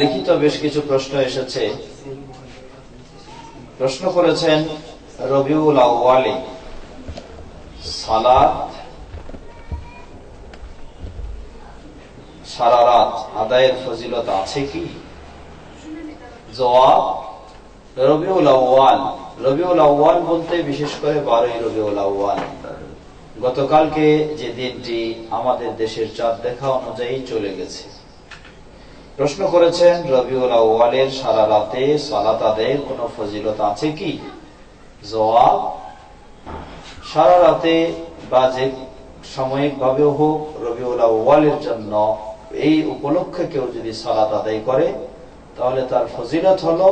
লিখিত বেশ কিছু প্রশ্ন এসেছে। প্রশ্ন করেছেন রবিউল আউ্বালে সালাত সারা রাত আদায়ের ফজিলত আছে কি? জবাব, রবিউল আউ্বাল রবিউল আউ্বাল বলতে বিশেষ করে বারোই রবিউল আউ্বাল গতকালকে যে দিনটি আমাদের দেশের চাঁদ দেখা অনুযায়ী চলে গেছে। প্রশ্ন করেছেন রবিউল আউ্বালের সারা রাতে সালাত আদায়ের কোন ফজিলত আছে কি? জবাব, সারা রাতে বা যে সাময়িক ভাবেও হোক, রবিউল আউ্বালের জন্য এই উপলক্ষে কেউ যদি সালাত আদায় করে, তাহলে তার ফজিলত হলো,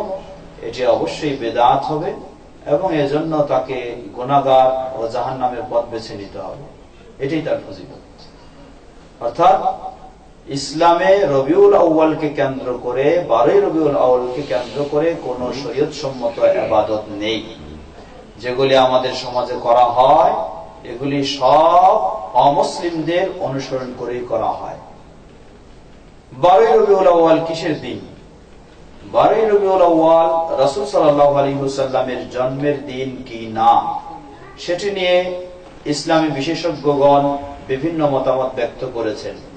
এটি অবশ্যই বেদাত হবে এবং এজন্য তাকে গুণাগার ও জাহান নামের পথ বেছে নিতে হবে। এটাই তার ফজিলত। অর্থাৎ ইসলামে রবিউল আউ্বালকে কেন্দ্র করে, বারোই রবিউল আউ্বালকে কেন্দ্র করে কোন শরীয়ত সম্মত আবাদত নেই। যেগুলি আমাদের সমাজে করা হয়, এগুলি সব অমুসলিমদের অনুসরণ করেই করা হয়। বারোই রবিউল আউ্বাল কিসের দিন? বারোই রবিউল আউ্বাল রসুল সাল্লাহ আলী হুসাল্লামের জন্মের দিন কি না? সেটি নিয়ে ইসলামী বিশেষজ্ঞগণ বিভিন্ন মতামত ব্যক্ত করেছেন।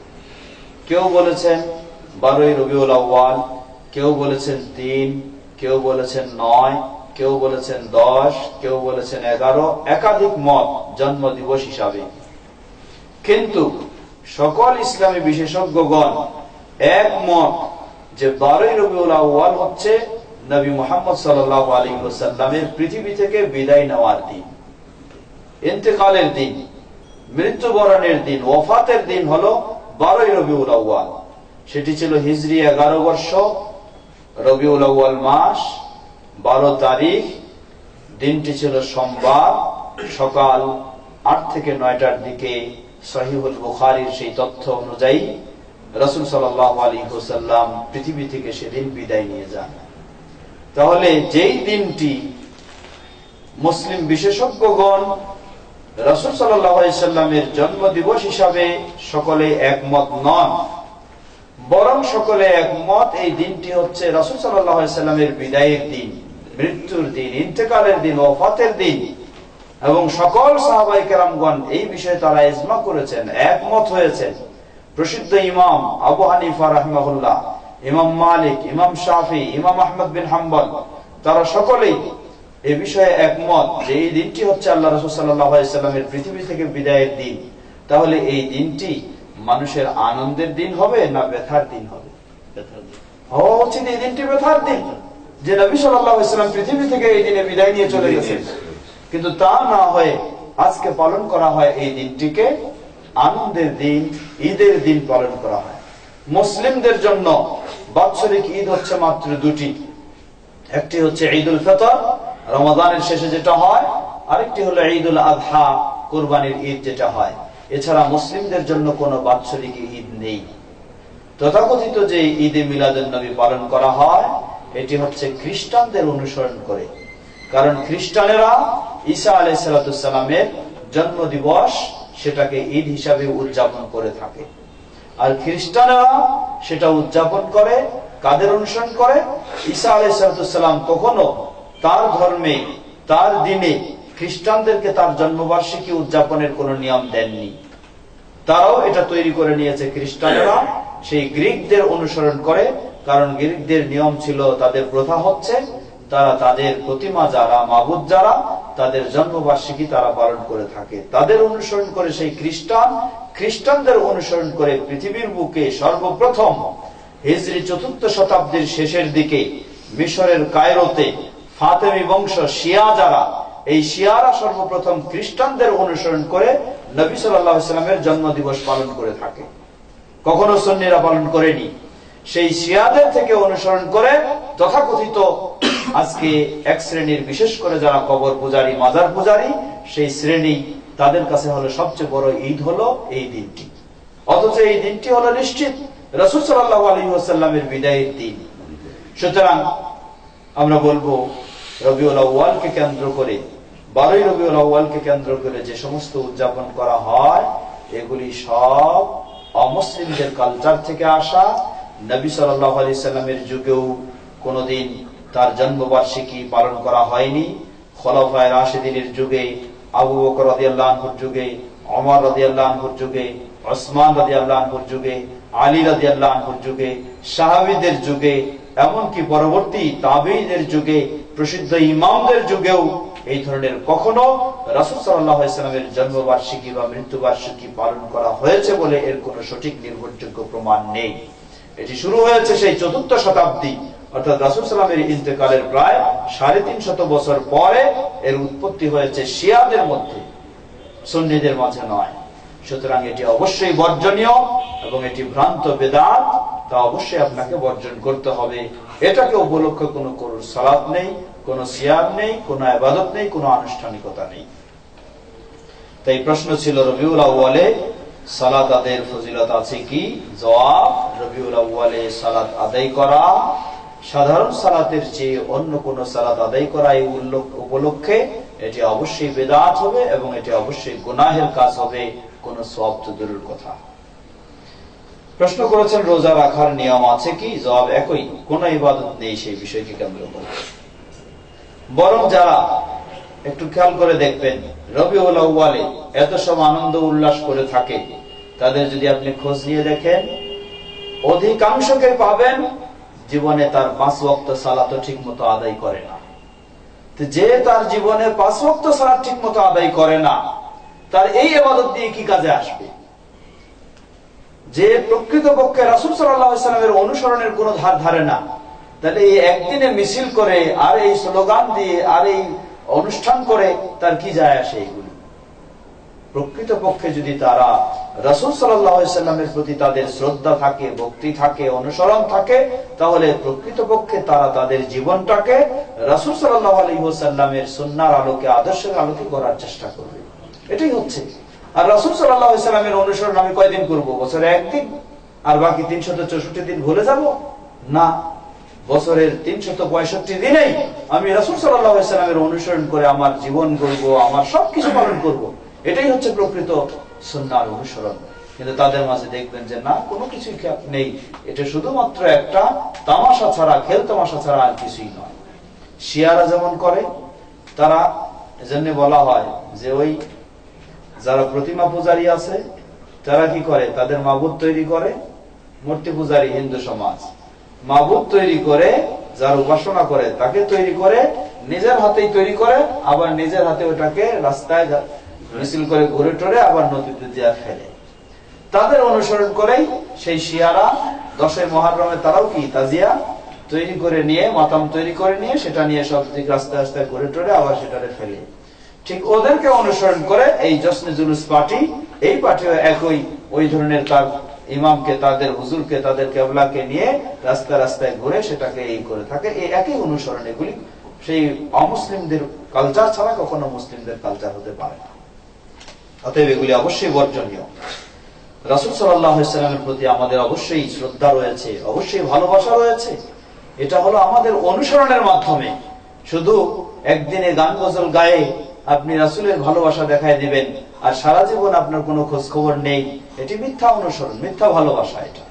কেউ বলেছেন বারোই রবিউল আউ্বাল কেউ বলেছেন তিন, কেউ বলেছেন নয়, কেউ বলেছেন দশ, কেউ বলেছেন এগারো, একাধিক মত জন্ম দিবস হিসাবে। কিন্তু সকল ইসলামী বিশেষজ্ঞগণ এক মত যে বারোই রবিউল আউ্বাল হচ্ছে নবী মোহাম্মদ সাল্লাহ আলী সাল্লামের পৃথিবী থেকে বিদায় নেওয়ার দিন, ইন্তেকালের দিন, মৃত্যুবরণের দিন, ওফাতের দিন হলো বারোই রবিউল আউ্বাল সেটি ছিল হিজরি এগারো বর্ষ, রবিউল আউ্বাল মাস, বারো তারিখ, দিনটি ছিল সোমবার, সকাল আট থেকে নয়টার দিকে সহিহুল বুখারির সেই তথ্য অনুযায়ী রসুল সাল্লাহ আলী হুসাল্লাম পৃথিবী থেকে সেদিন বিদায় নিয়ে যান। তাহলে যেই দিনটি মুসলিম বিশেষজ্ঞগণ রসুল সাল্লামের জন্ম দিবস হিসাবে সকলে একমত নন। বরং সকলে একমত এই দিনটি হচ্ছে রসুল সাল্লামের বিদায়ের দিন, মৃত্যুর দিন, ইন্তেকালের দিন, ওফাতের দিন। এবং সকল সাহাবাই কেরামগণ এই বিষয়ে তারা ইজমা করেছেন, একমত হয়েছেন। প্রসিদ্ধ ইমাম আবু হানিফা রাহমাহুল্লাহ, ইমাম মালিক, ইমাম শাফি, ইমাম আহমদ বিন হাম্বল, তারা সকলেই এ বিষয়ে একমত যে এই দিনটি হচ্ছে আল্লাহ রসুল সাল্লামের পৃথিবী থেকে বিদায়ের দিন। তাহলে এই দিনটি মানুষের আনন্দের দিন হবে না ব্যথার দিন হবে? হওয়া উচিত এই দিনটি ব্যথার দিন যে নবী সাল্লাম পৃথিবী থেকে এই দিনে বিদায় নিয়ে চলে গেছেন। কিন্তু তা না হয়ে আজকে পালন করা হয় এই দিনটিকে আনন্দের দিন ঈদের দিন পালন করা হয়। মুসলিমদের জন্য বাৎসরিক ঈদ হচ্ছে মাত্র দুটি। একটি হচ্ছে ঈদ উল ফিতর রমাদানের শেষে যেটা হয়, আরেকটি হলো ঈদ উল আজহা কোরবানির ঈদ যেটা হয়। এছাড়া মুসলিমদের জন্য কোনো বাৎসরিক ঈদ নেই। তথাকথিত যে ঈদে মিলাদুল নবী পালন করা হয়, এটি হচ্ছে খ্রিস্টানদের অনুসরণ করে। কারণ খ্রিস্টানেরা ঈসা আলাইসালামের জন্ম দিবস সেটাকে ঈদ হিসাবে উদযাপন করে থাকে। আর খ্রিস্টানেরা সেটা উদযাপন করে, কাদের অনুসরণ করে? ঈসা আলাইসালাম কখনো তার ধর্মে, তার দিনে খ্রিস্টানদেরকে তার জন্মবার্ষিকী উদযাপনের কোন নিয়ম দেননি। তারাও এটা তৈরি করে নিয়েছে খ্রিস্টানেরা। সেই গ্রিকদের অনুসরণ করে, কারণ গ্রিকদের নিয়ম ছিল তাদের প্রথা হচ্ছে তারা তাদের প্রতিমা যারা, মাবুদ যারা, তাদের জন্মবার্ষিকী তারা পালন করে থাকে। তাদের অনুসরণ করে সেই খ্রিস্টান, খ্রিস্টানদের অনুসরণ করে পৃথিবীর বুকে সর্বপ্রথম হিজরি চতুর্থ শতাব্দীর শেষের দিকে মিশরের কায়রোতে ফাতেমি বংশ শিয়া যারা, এই শিয়ারা সর্বপ্রথম খ্রিস্টানদের অনুসরণ করে নবী সাল্লামের জন্ম দিবস পালন করে থাকে। কখনো সন্নিরা পালন করেনি। সেই শিয়াদের থেকে অনুসরণ করে তথাকথিত আজকে এক শ্রেণির, বিশেষ করে যারা কবর পূজারী, মাজার পূজারী, সেই শ্রেণি তাদের কাছে হলো সবচেয়ে বড় ঈদ হলো এই দিনটি। অথচ এই দিনটি হলো নিশ্চিত রসুল সাল্লাহ আলী বিদায়ের দিন। সুতরাং আমরা বলব রবিউল আউ্বালকে কেন্দ্র করে, বারোই রবিউল আউ্বালকে কেন্দ্র করে যে সমস্ত উদযাপন করা হয়, এগুলি সব অমুসলিমদের কালচার থেকে আসা। নবী সাল্লামের যুগেও কোনোদিন তার জন্মবার্ষিকী পালন করা হয়নি। খলফায় রাশেদিনের যুগে, আবু বকর রাদিয়াল্লাহুর যুগে অমর রাদিয়াল্লাহুর যুগে ওসমান রাদিয়াল্লাহুর যুগে, আলী রাদিয়াল্লাহুর যুগে, সাহাবিদের যুগে, এমনকি পরবর্তী তাবেঈদের যুগে প্রসিদ্ধ ইমামদের যুগেও এই ধরনের কখনো রাসূল সাল্লাল্লাহু আলাইহি সাল্লামের জন্মবার্ষিকী বা মৃত্যুবার্ষিকী পালন করা হয়েছে বলে এর কোনো সঠিক নির্ভরযোগ্য প্রমাণ নেই। এটি শুরু হয়েছে সেই চতুর্থ শতাব্দী, অর্থাৎ রাসুল সাল্লামের ইন্তেকালের প্রায় সাড়ে তিন শত বছর পরে এর উৎপত্তি হয়েছে শিয়াদের মধ্যে, সন্নিদের মাঝে নয়। সুতরাং এটি অবশ্যই বর্জনীয় এবং এটি ভ্রান্ত বেদাত তা অবশ্যই আপনাকে বর্জন করতে হবে। এটাকে উপলক্ষে কোনো সালাদ নেই, কোনো সিয়াম নেই, কোনো আবাদত নেই, কোনো আনুষ্ঠানিকতা নেই। তাই প্রশ্ন ছিল, রবিউল আউ্বালে সালাত আদায়ের ফজিলত আছে কি? জবাব, রবিউল আউ্বালে সালাত আদায় করা। সাধারণ সালাতের চেয়ে অন্য কোন সালাত আদায় করা এই উপলক্ষে এটি অবশ্যই বেদাত হবে এবং এটি অবশ্যই গুনাহের কাজ হবে, কোন সব তো দূরের কথা। প্রশ্ন করেছেন, রোজা রাখার নিয়ম আছে কি? জবাব একই। কোন ইবাদত নেই সেই বিষয়কে কেন্দ্র করে। বরং যারা একটু খেয়াল করে দেখবেন রবি আউ্বালে এত সব আনন্দ উল্লাস করে থাকে, তাদের যদি আপনি খোঁজ নিয়ে দেখেন, অধিকাংশকে পাবেন জীবনে তার পাঁচ ওয়াক্ত সালাত ঠিক মতো আদায় করে না। যে তার জীবনে পাঁচ ওয়াক্ত সালাত ঠিক মতো আদায় করে না, তার এই আবাদত দিয়ে কি কাজে আসবে? যে প্রকৃত পক্ষে রাসুল সাল্লামের অনুসরণের কোন ধার ধারে না। তাহলে এই একদিনে মিছিল করে, আর এই স্লোগান দিয়ে, আর এই অনুষ্ঠান করে, তার কি যায় আসে এইগুলি? প্রকৃত পক্ষে যদি তারা রসুল সাল্লামের প্রতি তাদের শ্রদ্ধা থাকে, ভক্তি থাকে, অনুসরণ থাকে, তাহলে প্রকৃত পক্ষে তারা তাদের জীবনটাকে রসুল সাল্লাহ আলহিহাল্লামের সন্ন্যার আলোকে, আদর্শের আলোকে করার চেষ্টা করবে। এটাই হচ্ছে। আর রসুল সাল্লামের অনুসরণ আমি কয়দিন করব? বছরে একদিন? আর বাকি তিনশত চৌষট্টি দিন ভুলে যাব? না। বছরের তিনশত পঁয়ষট্টি দিনেই আমি রসুল সাল্লামের অনুসরণ করে আমার জীবন করব আমার সবকিছু পালন করব। এটাই হচ্ছে প্রকৃত সন্ন্যার অনুসরণ। কিন্তু তাদের মাঝে দেখবেন যে, না, কোনো কিছুই নেই। এটা শুধুমাত্র একটা তামাশা ছাড়া, খেল তামাশা ছাড়া আর কিছুই নয়। শিয়ারা যেমন করে, তারা এজন্য বলা হয় যে, ওই যারা প্রতিমা পূজারী আছে, তারা কি করে? তাদের মাবুদ তৈরি করে? মূর্তি পূজারী হিন্দু সমাজ। মাবুদ তৈরি করে, যার উপাসনা করে, তাকে তৈরি করে, নিজের হাতেই তৈরি করে, আবার নিজের হাতে ওটাকে রাস্তায় মিছিল করে ঘুরে টরে আবার নদীতে দিয়ে ফেলে। তাদের অনুসরণ করেই সেই শিয়ারা দশই মহারমে তারাও কি? তাজিয়া তৈরি করে নিয়ে, মাতাম তৈরি করে নিয়ে, সেটা নিয়ে সব দিক রাস্তায় রাস্তায় ঘুরে টরে আবার সেটারে ফেলে। ঠিক ওদেরকে অনুসরণ করে এই জসনে জুলুস পার্টি, এই পার্টিও একই ওই ধরনের তার ইমামকে, তাদের হুজুরকে, তাদের কেবলাকে নিয়ে রাস্তা রাস্তায় ঘুরে সেটাকে এই করে থাকে। এই একই অনুসরণ এগুলি। সেই অমুসলিমদের কালচার ছাড়া কখনো মুসলিমদের কালচার হতে পারে না। অতএব এগুলি অবশ্যই বর্জনীয়। রাসুল সাল্লামের প্রতি আমাদের অবশ্যই শ্রদ্ধা রয়েছে, অবশ্যই ভালোবাসা রয়েছে। এটা হলো আমাদের অনুসরণের মাধ্যমে। শুধু একদিনে গান গজল গায়ে আপনি রাসুলের ভালোবাসা দেখায় দিবেন। আর সারা জীবন আপনার কোনো খোঁজ খবর নেই। এটি মিথ্যা অনুসরণ, মিথ্যা ভালোবাসা এটা।